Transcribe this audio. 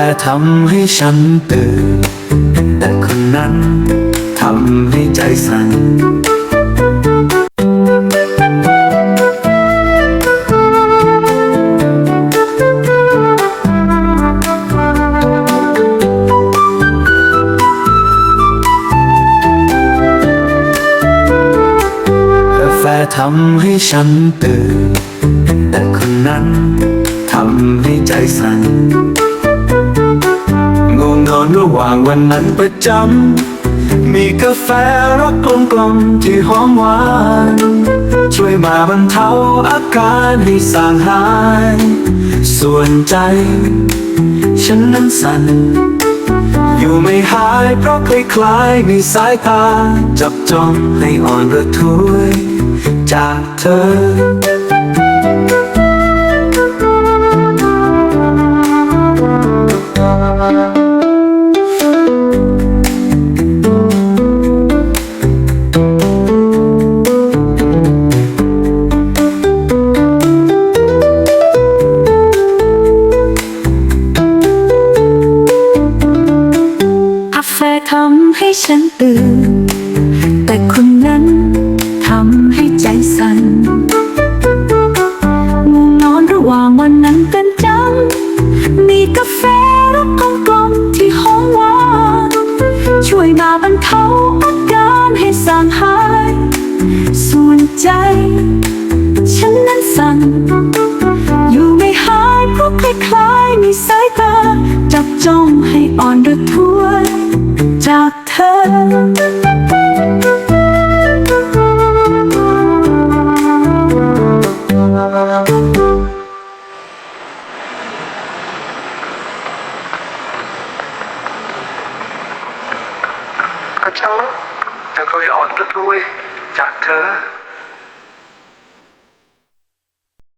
แฟ่ทำให้ฉันตื่น แต่คนนั้นทำให้ใจสั่นกาแฟทำให้ฉันตื่น แต่คนนั้นทำให้ใจสั่น นอนระหว่างวันนั้นประจำ มีกาแฟรสกลมๆที่หอมหวาน ช่วยมาบรรเทาอาการให้สางหาย ส่วนใจ ฉันนั้นสั่น อยู่ไม่หายเพราะคล้ายๆมีสายตา จับจ้องให้อ่อนระทวย จากเธอ ฟทำให้ฉันตื่น แต่คนนั้นทำให้ใจสั่นง่วงนอนระหว่างวันนั้นเป็นจำมีกาแฟรสกลมๆที่หอมหวานช่วยมาบรรเทาอาการให้สางหาย ส่วนใจ ฉันนั้นสั่น จับจ้องให้อ่อนระทวยจากเธอก็เจ้าแต่เคยอ่อนระทวยจากเธอ